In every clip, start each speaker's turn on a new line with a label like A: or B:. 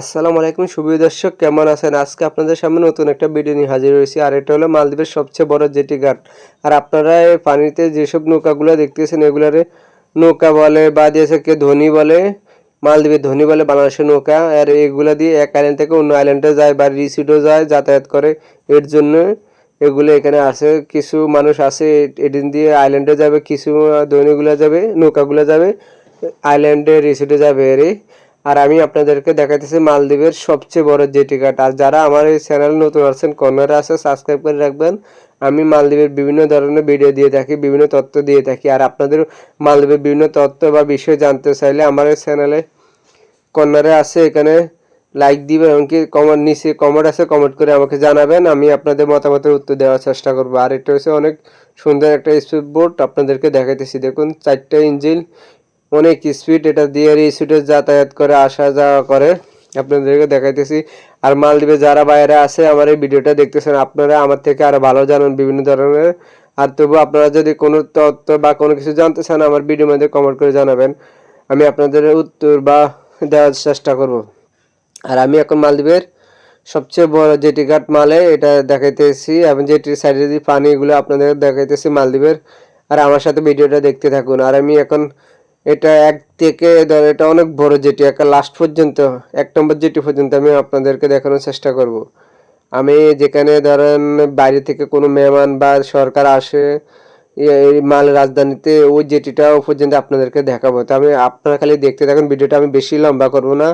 A: আসসালামু আলাইকুম, সুপ্রিয় দর্শক, কেমন আছেন? আজকে আপনাদের সামনে নতুন একটা ভিডিও নিয়ে হাজির হয়েছি। আর এটা হলো মালদ্বীপের সবচেয়ে বড় জেটি ঘাট। আর আপনারা এই পানিতে যেসব নৌকাগুলো দেখতেছেন, এগুলারে নৌকা বলে, বা দিয়েছে কে ধনী বলে, মালদ্বীপের ধনী বলে, বাংলাদেশের নৌকা, আর এগুলা দিয়ে এক আইল্যান্ড থেকে অন্য আইল্যান্ডে যায়, বা রিসিডও যায়, যাতায়াত করে। এর জন্য এগুলো এখানে আছে। কিছু মানুষ আছে, এদিন দিয়ে আইল্যান্ডে যাবে, কিছু ধনীগুলো যাবে, নৌকাগুলো যাবে আইল্যান্ডে রিসিডে যাবে এরে। আর আমি আপনাদেরকে দেখাইতেছি মালদ্বীপের সবচেয়ে বড় জেটি ঘাট। আর যারা আমার এই চ্যানেল নতুন আছেন কর্নারে আছে সাবস্ক্রাইব করে রাখবেন। আমি মালদ্বীপের বিভিন্ন ধরনের ভিডিও দিয়ে থাকি, বিভিন্ন তথ্য দিয়ে থাকি। আর আপনাদের মালদ্বীপের বিভিন্ন তথ্য বা বিষয় জানতে চাইলে আমার এই চ্যানেলে কর্নারে আছে, এখানে লাইক দিবেন, এমনকি কমেন্ট নিচে কমেন্ট আছে কমেন্ট করে আমাকে জানাবেন। আমি আপনাদের মতামতের উত্তর দেওয়ার চেষ্টা করব। আর এটা হচ্ছে অনেক সুন্দর একটা স্পিড বোট আপনাদেরকে দেখাইতেছি। দেখুন, চারটা ইঞ্জিন অনেক স্পিড এটা দিয়ে স্পিডে যাতায়াত করে, আসা যাওয়া করে। আপনাদেরকে দেখাইতেছি। আর মালদ্বীপে যারা বাইরে আছে, আমার এই ভিডিওটা দেখতেছেন, আপনারা আমার থেকে আরও ভালো জানেন বিভিন্ন ধরনের। আর তবু আপনারা যদি কোনো তথ্য বা কোনো কিছু জানতে চান, আমার ভিডিওর মধ্যে কমেন্ট করে জানাবেন। আমি আপনাদের উত্তর বা দেওয়ার চেষ্টা করব। আর আমি এখন মালদ্বীপের সবচেয়ে বড় জেটি ঘাট মালে, এটা দেখাইতেছি। এবং জেটির সাইডে যে পানিগুলো আপনাদের দেখাইতেছি মালদ্বীপের। আর আমার সাথে ভিডিওটা দেখতে থাকুন। আর আমি এখন এটা এক থেকে, ধর এটা অনেক বড় জেটি, একটা লাস্ট পর্যন্ত, এক নম্বর জেটি পর্যন্ত আমি আপনাদেরকে দেখানোর চেষ্টা করব। আমি যেখানে ধরেন বাইরে থেকে কোনো মেহমান বা সরকার আসে এই মাল রাজধানীতে, ওই জেটিটাও পর্যন্ত আপনাদেরকে দেখাবো। তো আমি আপনারা খালি দেখতে থাকুন, ভিডিওটা আমি বেশি লম্বা করব না।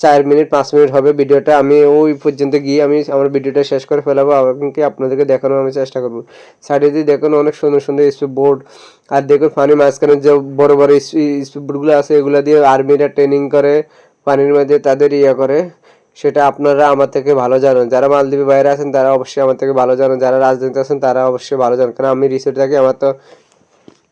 A: চার মিনিট, পাঁচ মিনিট হবে ভিডিওটা, আমি ওই পর্যন্ত গিয়ে আমি আমার ভিডিওটা শেষ করে ফেলাবো আপনাকে আপনাদেরকে দেখানোর আমি চেষ্টা করব। সাইডে দিয়ে দেখুন, অনেক সুন্দর সুন্দর স্পিড বোর্ড আর দেখুন পানির মাঝখানে যে বড় বড় স্পিড বোর্ডগুলো আছে, এগুলো দিয়ে আর্মিরা ট্রেনিং করে, পানির মধ্যে তাদের ইয়ে করে। সেটা আপনারা আমার থেকে ভালো জানেন। যারা মালদ্বীপে বাইরে আছেন, তারা অবশ্যই আমার থেকে ভালো জানেন। যারা রাজনীতি আছেন, তারা অবশ্যই ভালো জানেন। কারণ আমি রিসেন্ট থাকি আমার তো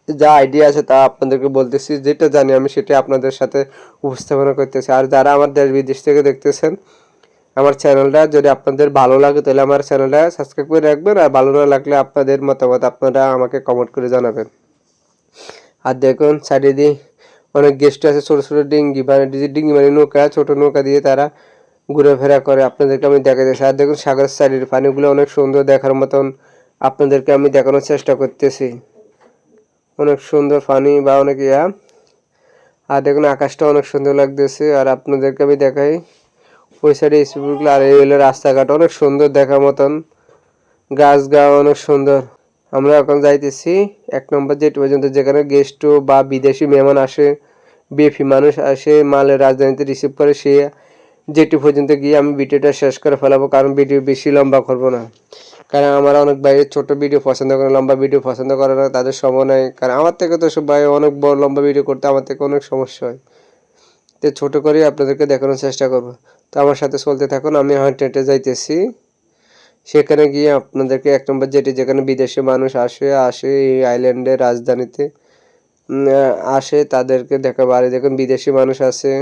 A: যা আইডিয়া আছে, তা আপনাদেরকে বলতেছি। যেটা জানি আমি সেটা আপনাদের সাথে উপস্থাপনা করতেছি। আর যারা আমার দেশ, বিদেশ থেকে দেখতেছেন, আমার চ্যানেলটা যদি আপনাদের ভালো লাগে, তাহলে আমার চ্যানেলটা সাবস্ক্রাইব করে রাখবেন। আর ভালো না লাগলে আপনাদের মতামত আপনারা আমাকে কমেন্ট করে জানাবেন। আর দেখুন সাইডে দিয়ে অনেক গেস্ট আছে, ছোট ছোট ডিঙ্গি মানে ডিঙ্গি মানে নৌকা, ছোট নৌকা দিয়ে তারা ঘুরেফেরা করে আপনাদেরকে আমি দেখা যাচ্ছে আর দেখুন সাগরের সাইডের পানিগুলো অনেক সুন্দর দেখার মতন আপনাদেরকে আমি দেখানোর চেষ্টা করতেছি। অনেক সুন্দর পানি বা অনেক ইয়া। আর দেখুন আকাশটা অনেক সুন্দর লাগতেছে। আর আপনাদেরকে আমি দেখাই, ওই সাইডে স্পিডগুলো আর এই রাস্তাঘাট, অনেক সুন্দর দেখার মতন। গাছ গা অনেক সুন্দর। আমরা এখন যাইতেছি এক নম্বর জেট পর্যন্ত, যেখানে গেস্ট বা বিদেশি মেহমান আসে বিএফি মানুষ আসে, মালের রাজধানীতে রিসিভ করে, সে জেটি পর্যন্ত গিয়ে আমি ভিডিওটা শেষ করে ফেলাবো, কারণ ভিডিও বেশি লম্বা করব না। কারণ আমার অনেক বাইরে ছোট ভিডিও পছন্দ করে, লম্বা ভিডিও পছন্দ করে না, তাদের সময় নেই। কারণ আমার থেকে তো সব ভাই অনেক বড় লম্বা ভিডিও করতে, আমার থেকে অনেক সমস্যা হয়। তো ছোট করে আপনাদেরকে দেখানোর চেষ্টা করব। তো আমার সাথে চলতে থাকুন, আমি হেঁটে হেঁটে যাইতেছি। সেখানে গিয়ে আপনাদেরকে এক নম্বর যেটি যেখানে বিদেশি মানুষ আসে আসে এই আইল্যান্ডের রাজধানীতে আসে তাদেরকে দেখা এই দেখুন, বিদেশি মানুষ আছে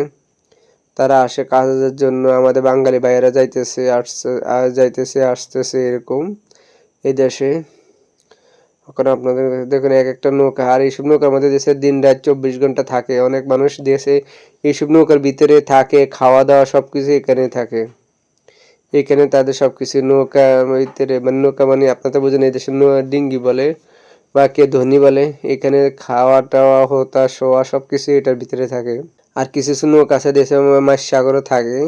A: তারা আসে কাজের জন্য। আমাদের বাঙালি ভাইয়েরা যাইতেছে, আসছে যাইতেছে, আসতেছে এরকম এই দেশে। এখন আপনাদের দেখুন, এক একটা নৌকা, আর এইসব নৌকার মধ্যে দেশে দিন রাত চব্বিশ ঘণ্টা থাকে। অনেক মানুষ দেশে এইসব নৌকার ভিতরে থাকে খাওয়া দাওয়া সব কিছু এখানে থাকে। এখানে তাদের সব কিছু নৌকা মানে নৌকা মানে আপনার তো বুঝেন এই দেশে নৌ- ডিঙ্গি বলে বা কে ধনী বলে, এখানে খাওয়া টাওয়া হতা, শোয়া সব কিছু এটার ভিতরে থাকে। আর কিছু কিছু নৌকা আছে দেশে মাছ সাগরও থাকে।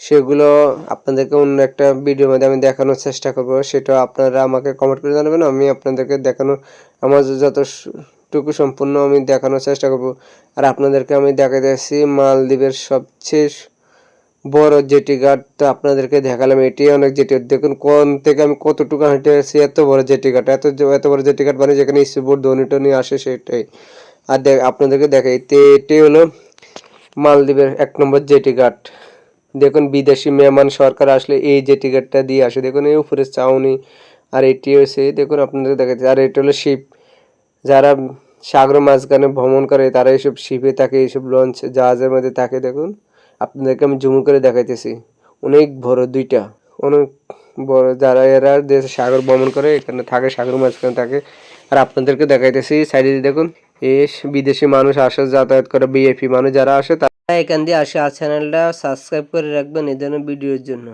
A: সেগুলো আপনাদেরকে অন্য একটা ভিডিওর মধ্যে আমি দেখানোর চেষ্টা করব। সেটা আপনারা আমাকে কমেন্ট করে জানাবেন, আমি আপনাদেরকে দেখানোর, আমার যতটুকু সম্পূর্ণ আমি দেখানোর চেষ্টা করব। আর আপনাদেরকে আমি দেখাতে যাচ্ছি মালদ্বীপের সবচেয়ে বড় জেটি ঘাট তো আপনাদেরকে দেখালাম। এটি অনেক জেটি। দেখুন, কোন থেকে আমি কতটুকু হেঁটে আসছি এত বড় জেটি ঘাট এত এত বড় জেটি ঘাট মানে যেখানে স্পিড ধনী টনি আসে সেটাই। আর দেখ, আপনাদেরকে দেখাই এটি হলো মালদ্বীপের এক নম্বর জেটি ঘাট দেখুন, বিদেশি মেহমান সরকার আসলে এই জেটি ঘাটটা দিয়ে আসে। দেখুন, এই উপরে চাউনি, আর এটি হচ্ছে, দেখুন, আপনাদের দেখাচ্ছে। আর এটা হলো শিপ। যারা সাগর মাঝখানে ভ্রমণ করে, তারা এইসব শিপে থাকে এইসব লঞ্চ জাহাজের মধ্যে থাকে, দেখুন। আপনাদেরকে আমি জুম করে দেখাইতেছি। অনেক বড় দুইটা। অনেক বড় যারা এরা দেশে সাগর ভ্রমণ করে, এখানে থাকে, সাগর মাঝখানে থাকে। আর আপনাদেরকে দেখাইতেছি, সাইডে দেখুন। এ বিদেশি মানুষ আসে, যাতায়াত করে বিএপি মানুষ যারা আসে, তারা এখান দিয়ে আসে। আর চ্যানেলটা সাবস্ক্রাইব করে রাখবেন এই ধরনের ভিডিওর জন্য।